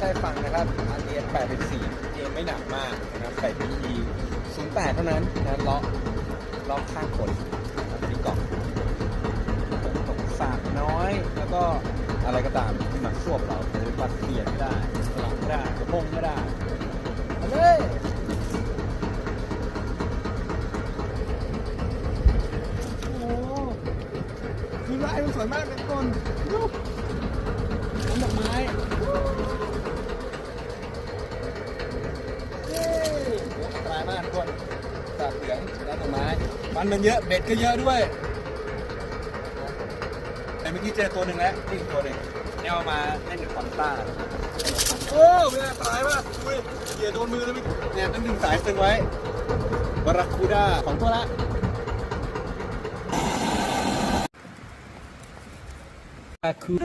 ชายฝั่งนะครับอาเรียน8เป็น4เกมไม่หนักมากนะครับใส่ PE 08 เท่านั้นนะล็อกล็อกข้างคนนะครับที่เกาะตกสากน้อย แล้วก็อะไรก็ตามที่มาควบเราหรือปัดเปลี่ยนไม่ได้สลับไม่ได้กระพงไม่ได้เอาเลยโอ้โหคือลายมันสวยมากเลยทุกคนดูำดอกไม้เย้อันตรายมา คนสาดเหลืองน้ำดอกไม้ฟันมันเยอะเบ็ดก็เยอะด้วยแต่เมื่อกี้เจอตัวหนึ่งแล้วนี่อีกตัวหนึ่งเนี่ยเอามาเล่นกับคอนต้าโอ้เวลาตายมากอุ้ยเหยียดโดนมือแล้วไม่เนี่ยต้องดึงสายตึงไว้บาราคูด้าของตัวละคือ